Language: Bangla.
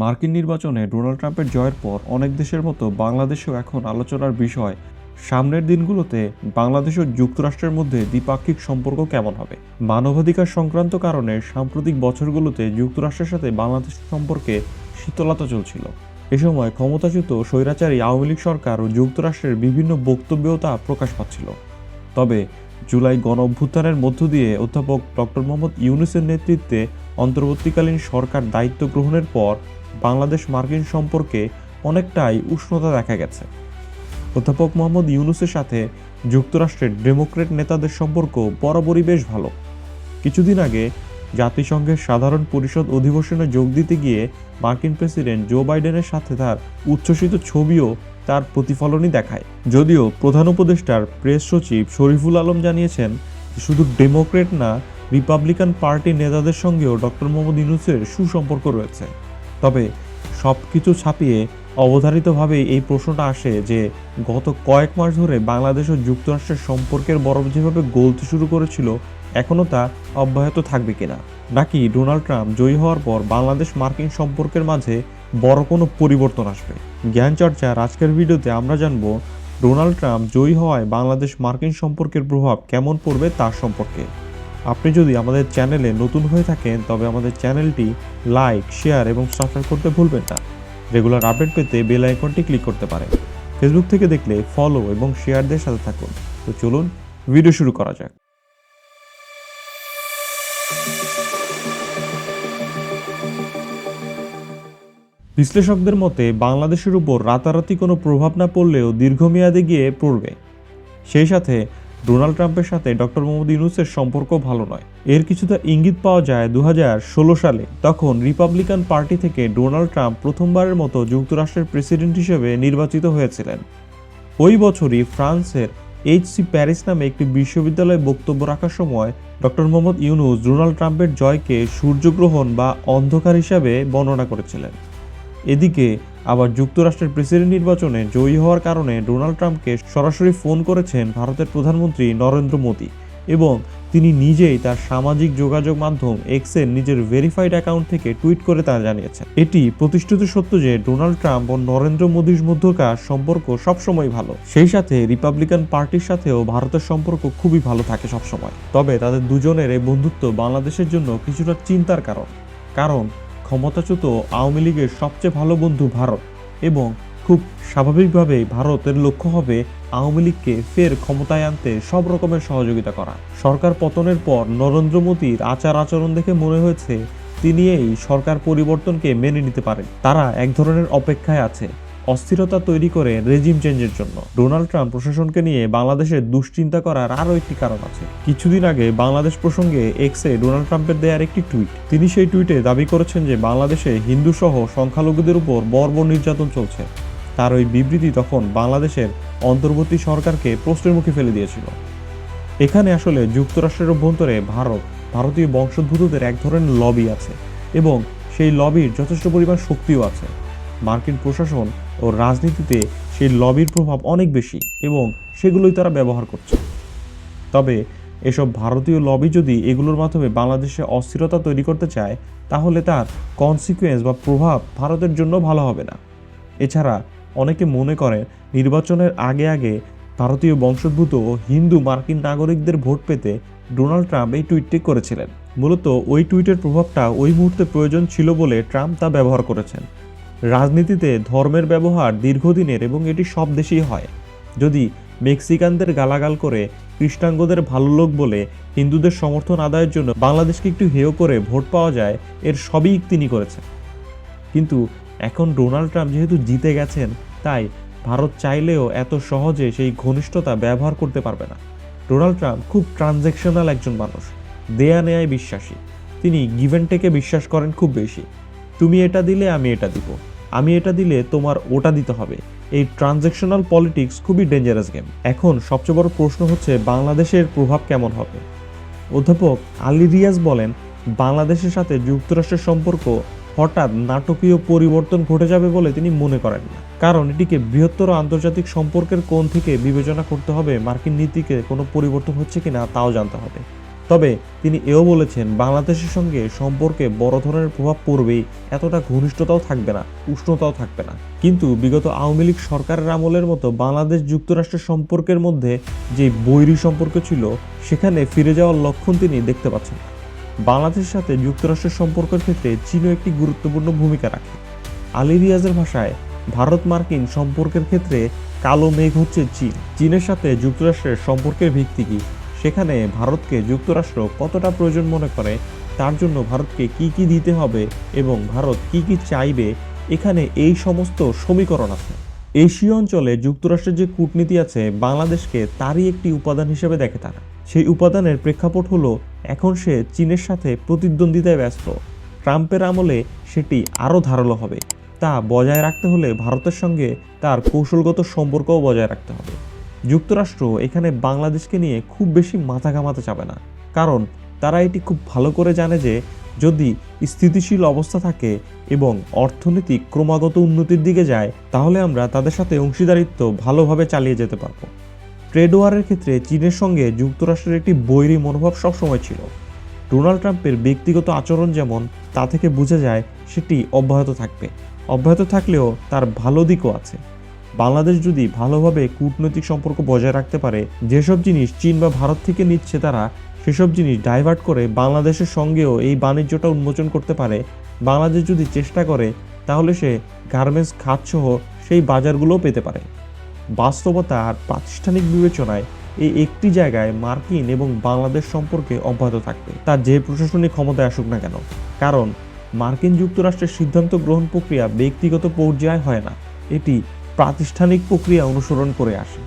মার্কিন নির্বাচনে ডোনাল্ড ট্রাম্পের জয়ের পর অনেক দেশের মতো বাংলাদেশেও এখন আলোচনার বিষয়। সামনের দিনগুলোতে বাংলাদেশ ও যুক্তরাষ্ট্রের মধ্যে দ্বিপাক্ষিক সম্পর্ক কেমন হবে? মানবাধিকার সংক্রান্ত কারণে সাম্প্রতিক বছরগুলোতে যুক্তরাষ্ট্রের সাথে বাংলাদেশ সম্পর্কে শীতলতা চলছিল। এ সময় ক্ষমতাচ্যুত স্বৈরাচারী আওয়ামী লীগ সরকার ও যুক্তরাষ্ট্রের বিভিন্ন বক্তব্যও তা প্রকাশ পাচ্ছিল। তবে জুলাই গণ অভ্যুত্থানের মধ্য দিয়ে অধ্যাপক ডক্টর মোহাম্মদ ইউনুসের নেতৃত্বে অন্তর্বর্তীকালীন সরকার দায়িত্ব গ্রহণের পর বাংলাদেশ মার্কিন সম্পর্কে অনেকটাই উষ্ণতা দেখা গেছে। অধ্যাপক মোহাম্মদ ইউনুসের সাথে যুক্তরাষ্ট্রের ডেমোক্রেট নেতাদের সম্পর্ক বরাবরই বেশ ভালো। কিছুদিন আগে জাতিসংঘের সাধারণ পরিষদ অধিবেশনে যোগ দিতে গিয়ে মার্কিন প্রেসিডেন্ট জো বাইডেনের সাথে তার উচ্ছ্বসিত ছবিও তার প্রতিফলনই দেখায়। যদিও প্রধান উপদেষ্টার প্রেস সচিব শরীফুল আলম জানিয়েছেন শুধু ডেমোক্রেট না, রিপাবলিকান পার্টির নেতাদের সঙ্গেও ডক্টর মোহাম্মদ ইউনুসের সুসম্পর্ক রয়েছে। তবে সব কিছু ছাপিয়ে অবধারিতভাবে এই প্রশ্নটা আসে যে গত কয়েক মাস ধরে বাংলাদেশ ও যুক্তরাষ্ট্রের সম্পর্কের বরফ যেভাবে গলতে শুরু করেছিল, এখনও তা অব্যাহত থাকবে কিনা? নাকি ডোনাল্ড ট্রাম্প জয়ী হওয়ার পর বাংলাদেশ মার্কিন সম্পর্কের মাঝে বড় কোনো পরিবর্তন আসবে? জ্ঞান চর্চার আজকের ভিডিওতে আমরা জানব, ডোনাল্ড ট্রাম্প জয়ী হওয়ায় বাংলাদেশ মার্কিন সম্পর্কের প্রভাব কেমন পড়বে তার সম্পর্কে। আপনি যদি আমাদের চ্যানেলে নতুন হয়ে থাকেন, তবে আমাদের চ্যানেলটি লাইক, শেয়ার এবং সাবস্ক্রাইব করতে ভুলবেন না। রেগুলার আপডেট পেতে বেল আইকনটি ক্লিক করতে পারেন। ফেসবুক থেকে দেখলে ফলো এবং শেয়ারদের সাথে থাকুন। তো চলুন, ভিডিও শুরু করা যাক। বিশ্লেষকদের মতে, বাংলাদেশের উপর রাতারাতি কোনো প্রভাব না পড়লেও দীর্ঘমেয়াদে গিয়ে পড়বে। সেই সাথে ডোনাল্ড ট্রাম্পের সাথে ডক্টর মোহাম্মদ ইউনুসের সম্পর্ক ভালো নয়। এর কিছুটা ইঙ্গিত পাওয়া যায় দু ষোলো সালে, তখন রিপাবলিকান পার্টি থেকে ডোনাল্ড ট্রাম্প প্রথমবারের মতো যুক্তরাষ্ট্রের প্রেসিডেন্ট হিসেবে নির্বাচিত হয়েছিলেন। ওই বছরই ফ্রান্সের এইচসি প্যারিস নামে একটি বিশ্ববিদ্যালয়ে বক্তব্য রাখার সময় ডক্টর মোহাম্মদ ইউনুস ডোনাল্ড ট্রাম্পের জয়কে সূর্যগ্রহণ বা অন্ধকার হিসাবে বর্ণনা করেছিলেন। এদিকে আবার যুক্তরাষ্ট্রের প্রেসিডেন্ট নির্বাচনে জয়ী হওয়ার কারণে ডোনাল্ড ট্রাম্পকে সরাসরি ফোন করেছেন ভারতের প্রধানমন্ত্রী নরেন্দ্র মোদী এবং তিনি নিজেই তার সামাজিক যোগাযোগ মাধ্যম এক্সের নিজের ভেরিফাইড অ্যাকাউন্ট থেকে টুইট করে তা জানিয়েছেন। এটি প্রতিষ্ঠিত সত্য যে ডোনাল্ড ট্রাম্প ও নরেন্দ্র মোদীর মধ্যকার সম্পর্ক সবসময় ভালো। সেই সাথে রিপাবলিকান পার্টির সাথেও ভারতের সম্পর্ক খুবই ভালো থাকে সবসময়। তবে তাদের দুজনের এই বন্ধুত্ব বাংলাদেশের জন্য কিছুটা চিন্তার কারণ। কারণ ক্ষমতাচ্যুত আওয়ামী লীগের সবচেয়ে ভালো বন্ধু ভারত এবং খুব স্বাভাবিকভাবেই ভারতের লক্ষ্য হবে আওয়ামী লীগকে ফের ক্ষমতায় আনতে সব রকমের সহযোগিতা করা। সরকার পতনের পর নরেন্দ্র মোদীর আচার আচরণ দেখে মনে হয়েছে, তিনি এই সরকার পরিবর্তনকে মেনে নিতে পারেন। তারা এক ধরনের অপেক্ষায় আছে। অস্থিরতা তৈরি করে রেজিম চেঞ্জের জন্য। ডোনাল্ড ট্রাম্প প্রশাসনকে নিয়ে বাংলাদেশের দুশ্চিন্তা করার আরও একটি কারণ আছে। কিছুদিন আগে বাংলাদেশ প্রসঙ্গে এক্সে ডোনাল্ড ট্রাম্পের দেয়ার একটি টুইট। তিনি সেই টুইটে দাবি করেছেন যে বাংলাদেশে হিন্দু সহ সংখ্যালঘুদের উপর বর্বর নির্যাতন চলছে। তার ওই বিবৃতি তখন বাংলাদেশের অন্তর্বর্তী সরকারকে প্রশ্নের মুখে ফেলে দিয়েছিল। এখানে আসলে যুক্তরাষ্ট্রের অভ্যন্তরে ভারত, ভারতীয় বংশোদ্ভূতদের এক ধরনের লবি আছে এবং সেই লবির যথেষ্ট পরিমাণ শক্তিও আছে। মার্কিন প্রশাসন ও রাজনীতিতে সেই লবির প্রভাব অনেক বেশি এবং সেগুলোই তারা ব্যবহার করছে। তবে এসব ভারতীয় লবি যদি এগুলোর মাধ্যমে বাংলাদেশে অস্থিরতা তৈরি করতে চায়, তাহলে তার কনসিকুয়েন্স বা প্রভাব ভারতের জন্য ভালো হবে না। এছাড়া অনেকে মনে করে নির্বাচনের আগে আগে ভারতীয় বংশোদ্ভূত হিন্দু মার্কিন নাগরিকদের ভোট পেতে ডোনাল্ড ট্রাম্প এই টুইটটি করেছিলেন। মূলত ওই টুইটের প্রভাবটা ওই মুহূর্তে প্রয়োজন ছিল বলে ট্রাম্প তা ব্যবহার করেছেন। রাজনীতিতে ধর্মের ব্যবহার দীর্ঘদিনের এবং এটি সব দেশেই হয়। যদি মেক্সিকানদের গালাগাল করে কৃষ্ণাঙ্গদের ভালো লোক বলে হিন্দুদের সমর্থন আদায়ের জন্য বাংলাদেশকে একটু হেয় করে ভোট পাওয়া যায়, এর সবই তিনি করেছেন। কিন্তু এখন ডোনাল্ড ট্রাম্প যেহেতু জিতে গেছেন, তাই ভারত চাইলেও এত সহজে সেই ঘনিষ্ঠতা ব্যবহার করতে পারবে না। ডোনাল্ড ট্রাম্প খুব ট্রানজ্যাকশনাল একজন মানুষ, দেয়া নেয়ায় বিশ্বাসী। তিনি গিভেন টেকে বিশ্বাস করেন খুব বেশি। তুমি এটা দিলে, আমি এটা দিব। আমি এটা দিলে তোমার ওটা দিতে হবে। এই ট্রানজ্যাকশনাল পলিটিক্স খুবই ডেঞ্জারাস গেম এখন সবচেয়ে বড় প্রশ্ন হচ্ছে, বাংলাদেশের প্রভাব কেমন হবে? অধ্যাপক আলী রিয়াজ বলেন, বাংলাদেশের সাথে যুক্তরাষ্ট্রের সম্পর্ক হঠাৎ নাটকীয় পরিবর্তন ঘটে যাবে বলে তিনি মনে করেন না। কারণ এটিকে বৃহত্তর আন্তর্জাতিক সম্পর্কের কোণ থেকে বিবেচনা করতে হবে মার্কিন নীতিকে কোনো পরিবর্তন হচ্ছে কিনা তাও জানতে হবে। তবে তিনি এও বলেছেন, বাংলাদেশের সঙ্গে সম্পর্কে বড় ধরনের প্রভাব পড়বেই, এতটা ঘনিষ্ঠতাও থাকবে না, উষ্ণতাও থাকবে না। কিন্তু বিগত আওয়ামী লীগ সরকারের আমলের মতো বাংলাদেশ যুক্তরাষ্ট্রের সম্পর্কের মধ্যে যে বৈরী সম্পর্ক ছিল, সেখানে ফিরে যাওয়ার লক্ষণ তিনি দেখতে পাচ্ছেন বাংলাদেশের সাথে যুক্তরাষ্ট্রের সম্পর্কের ক্ষেত্রে চীনও একটি গুরুত্বপূর্ণ ভূমিকা রাখে। আলী রিয়াজের ভাষায়, ভারত মার্কিন সম্পর্কের ক্ষেত্রে কালো মেঘ হচ্ছে চীন। চীনের সাথে যুক্তরাষ্ট্রের সম্পর্কের ভিত্তি কি? সেখানে ভারতকে যুক্তরাষ্ট্র কতটা প্রয়োজন মনে করে, তার জন্য ভারতকে কি কি দিতে হবে এবং ভারত কি কি চাইবে, এখানে এই সমস্ত সমীকরণ আছে। এশীয় অঞ্চলে যুক্তরাষ্ট্রের যে কূটনীতি আছে, বাংলাদেশকে তারই একটি উপাদান হিসেবে দেখে তারা। সেই উপাদানের প্রেক্ষাপট হলো, এখন সে চীনের সাথে প্রতিদ্বন্দ্বিতায় ব্যস্ত। ট্রাম্পের আমলে সেটি আরও ধারালো হবে। তা বজায় রাখতে হলে ভারতের সঙ্গে তার কৌশলগত সম্পর্কও বজায় রাখতে হবে। যুক্তরাষ্ট্র এখানে বাংলাদেশকে নিয়ে খুব বেশি মাথা ঘামাতে চাবে না। কারণ তারা এটি খুব ভালো করে জানে যে, যদি স্থিতিশীল অবস্থা থাকে এবং অর্থনীতি ক্রমাগত উন্নতির দিকে যায়, তাহলে আমরা তাদের সাথে অংশীদারিত্ব ভালোভাবে চালিয়ে যেতে পারব। ট্রেড ওয়ারের ক্ষেত্রে চীনের সঙ্গে যুক্তরাষ্ট্রের একটি বৈরী মনোভাব সবসময় ছিল। ডোনাল্ড ট্রাম্পের ব্যক্তিগত আচরণ যেমন তা থেকে বোঝা যায়, সেটি অব্যাহত থাকবে। অব্যাহত থাকলেও তার ভালো দিকও আছে। বাংলাদেশ যদি ভালোভাবে কূটনৈতিক সম্পর্ক বজায় রাখতে পারে, যেসব জিনিস চীন বা ভারত থেকে নিচ্ছে তারা, সেসব জিনিস ডাইভার্ট করে বাংলাদেশের সঙ্গেও এই বাণিজ্যটা উন্মোচন করতে পারে। বাংলাদেশ যদি চেষ্টা করে, তাহলে সে গার্মেন্টস খাতসহ সেই বাজারগুলোও পেতে পারে। বাস্তবতা আর প্রাতিষ্ঠানিক বিবেচনায় এই একটি জায়গায় মার্কিন এবং বাংলাদেশ সম্পর্কে অব্যাহত থাকবে। তার যে প্রশাসনিক ক্ষমতায় আসুক না কেন। কারণ মার্কিন যুক্তরাষ্ট্রের সিদ্ধান্ত গ্রহণ প্রক্রিয়া ব্যক্তিগত পর্যায়ে হয় না। এটি প্রাতিষ্ঠানিক প্রক্রিয়া অনুসরণ করে আসে।